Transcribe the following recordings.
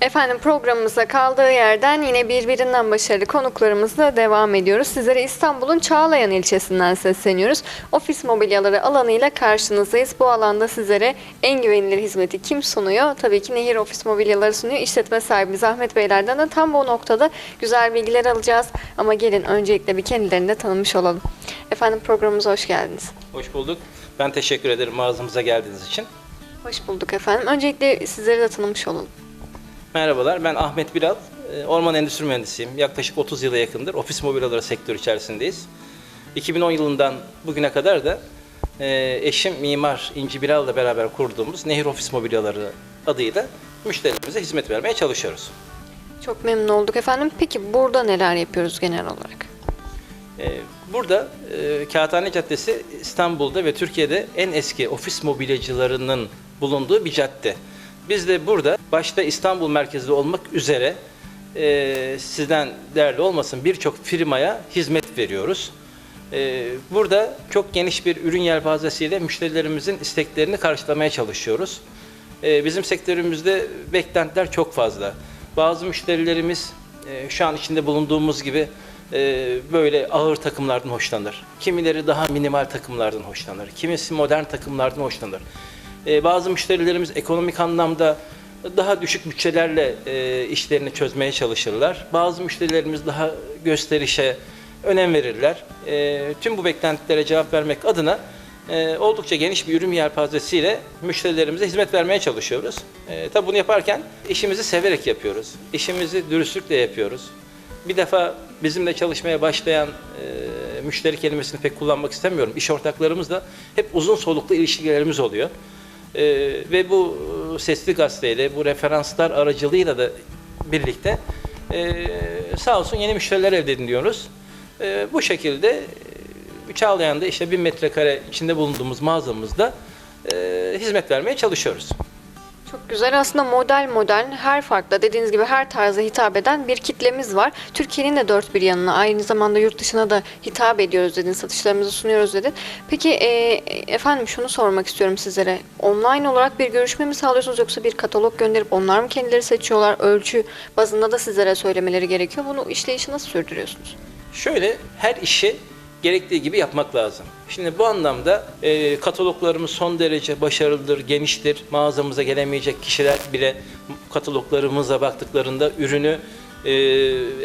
Efendim programımıza kaldığı yerden yine birbirinden başarılı konuklarımızla devam ediyoruz. Sizlere İstanbul'un Çağlayan ilçesinden sesleniyoruz. Ofis mobilyaları alanıyla karşınızdayız. Bu alanda sizlere en güvenilir hizmeti kim sunuyor? Tabii ki Nehir Ofis Mobilyaları sunuyor. İşletme sahibimiz Ahmet Beylerden de tam bu noktada güzel bilgiler alacağız. Ama gelin öncelikle bir kendilerini de tanımış olalım. Efendim programımıza hoş geldiniz. Hoş bulduk. Ben teşekkür ederim mağazamıza geldiğiniz için. Hoş bulduk efendim. Öncelikle sizleri de tanımış olalım. Merhabalar, ben Ahmet Bilal. Ee, Orman Endüstri Mühendisiyim. Yaklaşık 30 yıla yakındır ofis mobilyaları sektörü içerisindeyiz. 2010 yılından bugüne kadar da e, eşim Mimar İnci Bilal'la beraber kurduğumuz Nehir Ofis Mobilyaları adıyla müşterilerimize hizmet vermeye çalışıyoruz. Çok memnun olduk efendim. Peki burada neler yapıyoruz genel olarak? Ee, Burada e, Kağıthane Caddesi İstanbul'da ve Türkiye'de en eski ofis mobilyacılarının bulunduğu bir cadde. Biz de burada başta İstanbul merkezli olmak üzere e, sizden değerli olmasın birçok firmaya hizmet veriyoruz. E, Burada çok geniş bir ürün yelpazesiyle müşterilerimizin isteklerini karşılamaya çalışıyoruz. E, Bizim sektörümüzde beklentiler çok fazla. Bazı müşterilerimiz e, şu an içinde bulunduğumuz gibi e, böyle ağır takımlardan hoşlanır. Kimileri daha minimal takımlardan hoşlanır. Kimisi modern takımlardan hoşlanır. E, Bazı müşterilerimiz ekonomik anlamda daha düşük bütçelerle e, işlerini çözmeye çalışırlar. Bazı müşterilerimiz daha gösterişe önem verirler. E, Tüm bu beklentilere cevap vermek adına oldukça geniş bir ürün yelpazesiyle müşterilerimize hizmet vermeye çalışıyoruz. E, tabii bunu yaparken işimizi severek yapıyoruz. İşimizi dürüstlükle yapıyoruz. Bir defa bizimle çalışmaya başlayan müşteri kelimesini pek kullanmak istemiyorum. İş ortaklarımızla hep uzun soluklu ilişkilerimiz oluyor. E, ve bu e, sesli gazeteyle, bu referanslar aracılığıyla da birlikte e, sağ olsun yeni müşteriler elde ediniyoruz. E, bu şekilde e, Çağlayan'da işte bin metrekare içinde bulunduğumuz mağazamızda e, hizmet vermeye çalışıyoruz. Güzel. Aslında model model her farklı dediğiniz gibi her tarza hitap eden bir kitlemiz var. Türkiye'nin de dört bir yanına aynı zamanda yurt dışına da hitap ediyoruz dedin. Satışlarımızı sunuyoruz dedin. Peki e, efendim şunu sormak istiyorum sizlere. Online olarak bir görüşme mi sağlıyorsunuz yoksa bir katalog gönderip onlar mı kendileri seçiyorlar? Ölçü bazında da sizlere söylemeleri gerekiyor. Bunu işleyişi nasıl sürdürüyorsunuz? Şöyle her işi gerektiği gibi yapmak lazım. Şimdi bu anlamda e, kataloglarımız son derece başarılıdır, geniştir. Mağazamıza gelemeyecek kişiler bile kataloglarımıza baktıklarında ürünü e,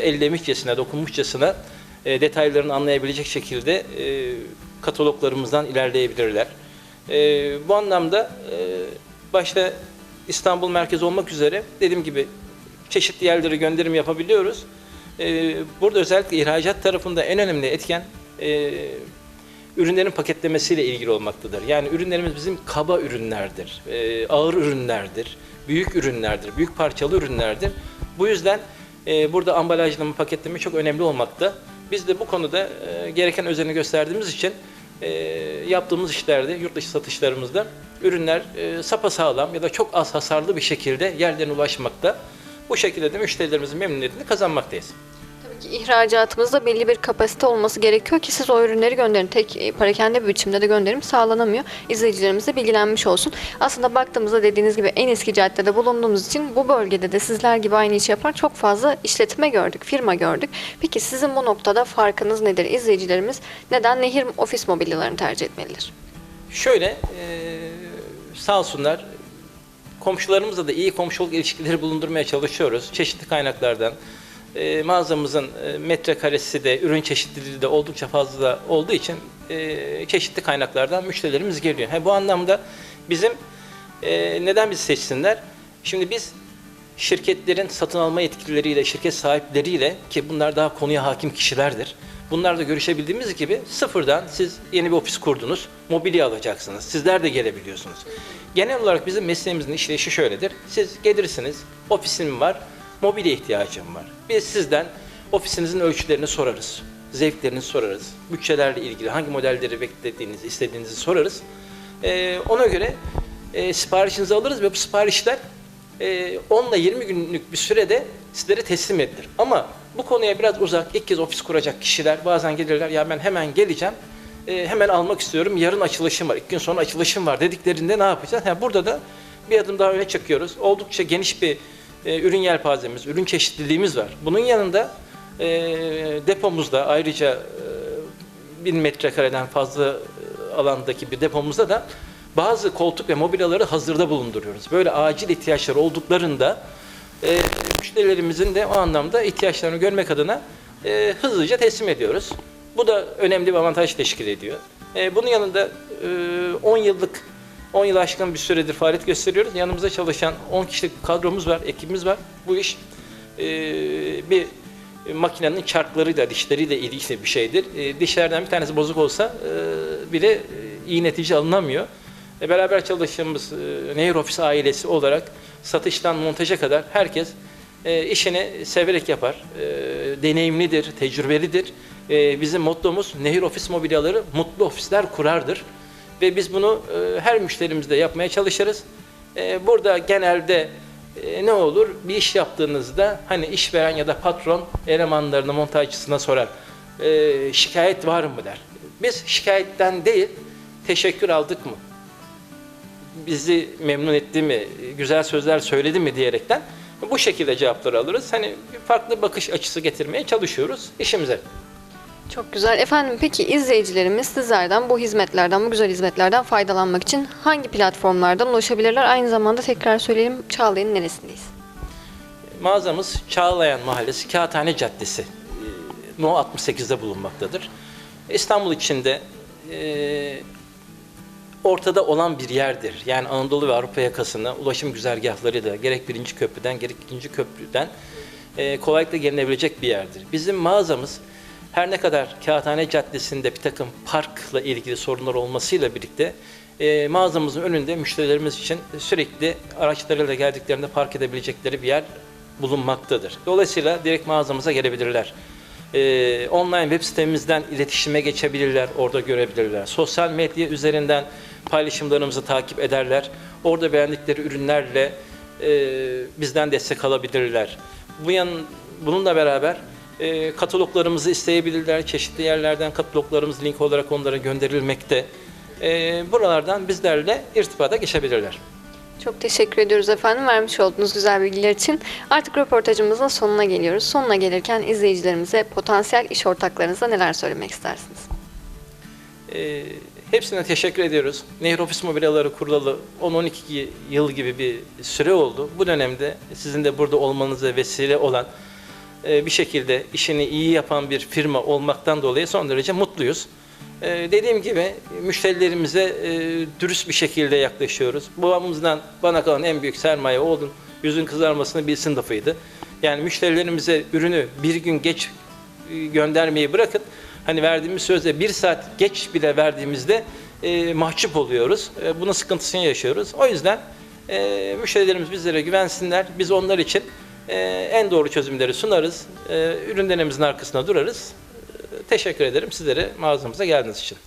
ellemişçesine, dokunmuşçasına e, detaylarını anlayabilecek şekilde e, kataloglarımızdan ilerleyebilirler. E, bu anlamda e, başta İstanbul merkezi olmak üzere dediğim gibi çeşitli yerlere gönderim yapabiliyoruz. Ee, Burada özellikle ihracat tarafında en önemli etken e, ürünlerin paketlemesiyle ilgili olmaktadır. Yani ürünlerimiz bizim kaba ürünlerdir, e, ağır ürünlerdir, büyük ürünlerdir, büyük parçalı ürünlerdir. Bu yüzden e, burada ambalajlama, paketleme çok önemli olmakta. Biz de bu konuda gereken özeni gösterdiğimiz için yaptığımız işlerde, yurt dışı satışlarımızda ürünler e, sapasağlam ya da çok az hasarlı bir şekilde yerlerine ulaşmakta. Bu şekilde de müşterilerimizin memnuniyetini kazanmaktayız. İhracatımızda belli bir kapasite olması gerekiyor ki siz o ürünleri gönderin. Tek e, parakende bir biçimde de gönderim sağlanamıyor. İzleyicilerimiz de bilgilenmiş olsun. Aslında baktığımızda dediğiniz gibi en eski caddede bulunduğumuz için bu bölgede de sizler gibi aynı işi yapan çok fazla işletme gördük, firma gördük. Peki sizin bu noktada farkınız nedir? İzleyicilerimiz neden Nehir ofis mobilyalarını tercih etmelidir? Şöyle, e, sağ olsunlar komşularımızla da iyi komşuluk ilişkileri bulundurmaya çalışıyoruz. Çeşitli kaynaklardan. E, mağazamızın e, metrekaresi de, ürün çeşitliliği de oldukça fazla olduğu için e, çeşitli kaynaklardan müşterilerimiz geliyor. Ha, bu anlamda bizim e, neden bizi seçsinler? Şimdi biz şirketlerin satın alma yetkilileriyle, şirket sahipleriyle ki bunlar daha konuya hakim kişilerdir. Bunlarla görüşebildiğimiz gibi sıfırdan siz yeni bir ofis kurdunuz, mobilya alacaksınız. Sizler de gelebiliyorsunuz. Genel olarak bizim mesleğimizin işleyişi şöyledir. Siz gelirsiniz, ofisim var, mobilya ihtiyacım var. Biz sizden ofisinizin ölçülerini sorarız, zevklerini sorarız, bütçelerle ilgili hangi modelleri beklediğinizi, istediğinizi sorarız. Ee, ona göre e, siparişinizi alırız ve bu siparişler e, 10 ile 20 günlük bir sürede sizlere teslim edilir. Ama bu konuya biraz uzak, ilk kez ofis kuracak kişiler bazen gelirler, ya ben hemen geleceğim, e, hemen almak istiyorum, yarın açılışım var, iki gün sonra açılışım var dediklerinde ne yapacağız? Yani burada da bir adım daha öne çıkıyoruz. Oldukça geniş bir e, ürün yelpazemiz, ürün çeşitliliğimiz var. Bunun yanında e, depomuzda ayrıca e, 1000 metrekareden fazla e, alandaki bir depomuzda da bazı koltuk ve mobilyaları hazırda bulunduruyoruz. Böyle acil ihtiyaçları olduklarında e, müşterilerimizin de o anlamda ihtiyaçlarını görmek adına e, hızlıca teslim ediyoruz. Bu da önemli bir avantaj teşkil ediyor. E, bunun yanında e, 10 yıllık 10 yıl aşkın bir süredir faaliyet gösteriyoruz. Yanımızda çalışan 10 kişilik kadromuz var, ekibimiz var. Bu iş e, bir makinenin çarklarıyla, dişleriyle ilgili bir şeydir. E, dişlerden bir tanesi bozuk olsa e, bile e, iyi netice alınamıyor. E, beraber çalıştığımız e, Nehir Ofis ailesi olarak satıştan montaja kadar herkes e, işini severek yapar. E, deneyimlidir, tecrübelidir. E, bizim mottomuz Nehir Ofis mobilyaları mutlu ofisler kurardır. Ve biz bunu e, her müşterimizde yapmaya çalışırız. E, burada genelde e, ne olur? Bir iş yaptığınızda hani işveren ya da patron elemanlarına, montajcısına sorar. E, şikayet var mı der. Biz şikayetten değil, teşekkür aldık mı? bizi memnun etti mi, güzel sözler söyledi mi diyerekten bu şekilde cevapları alırız. Hani farklı bakış açısı getirmeye çalışıyoruz işimize. Çok güzel. Efendim peki izleyicilerimiz sizlerden bu hizmetlerden, bu güzel hizmetlerden faydalanmak için hangi platformlardan ulaşabilirler? Aynı zamanda tekrar söyleyelim Çağlayan'ın neresindeyiz? Mağazamız Çağlayan Mahallesi Kağıthane Caddesi. e, No 68'de bulunmaktadır. İstanbul içinde e, ortada olan bir yerdir. Yani Anadolu ve Avrupa yakasına ulaşım güzergahları da gerek birinci köprüden gerek ikinci köprüden e, kolaylıkla gelinebilecek bir yerdir. Bizim mağazamız her ne kadar Kağıthane Caddesi'nde bir takım parkla ilgili sorunlar olmasıyla birlikte e, mağazamızın önünde müşterilerimiz için sürekli araçlarıyla geldiklerinde park edebilecekleri bir yer bulunmaktadır. Dolayısıyla direkt mağazamıza gelebilirler. Ee, online web sitemizden iletişime geçebilirler, orada görebilirler. Sosyal medya üzerinden paylaşımlarımızı takip ederler. Orada beğendikleri ürünlerle e, bizden destek alabilirler. Bu yan, bununla beraber e, kataloglarımızı isteyebilirler. Çeşitli yerlerden kataloglarımız link olarak onlara gönderilmekte. E, buralardan bizlerle irtibata geçebilirler. Çok teşekkür ediyoruz efendim vermiş olduğunuz güzel bilgiler için. Artık röportajımızın sonuna geliyoruz. Sonuna gelirken izleyicilerimize potansiyel iş ortaklarınıza neler söylemek istersiniz? E, hepsine teşekkür ediyoruz. Nehir Ofis Mobilyaları kurulalı 10-12 yıl gibi bir süre oldu. Bu dönemde sizin de burada olmanıza vesile olan e, bir şekilde işini iyi yapan bir firma olmaktan dolayı son derece mutluyuz. E, dediğim gibi müşterilerimize e, dürüst bir şekilde yaklaşıyoruz. Babamızdan bana kalan en büyük sermaye oğlum yüzün kızarmasını bilsin lafıydı. Yani müşterilerimize ürünü bir gün geç göndermeyi bırakın. Hani verdiğimiz sözde bir saat geç bile verdiğimizde mahcup oluyoruz. E, bunun sıkıntısını yaşıyoruz. O yüzden müşterilerimiz bizlere güvensinler. Biz onlar için e, en doğru çözümleri sunarız. E, ürünlerimizin arkasında durarız. E, teşekkür ederim sizlere mağazamıza geldiğiniz için.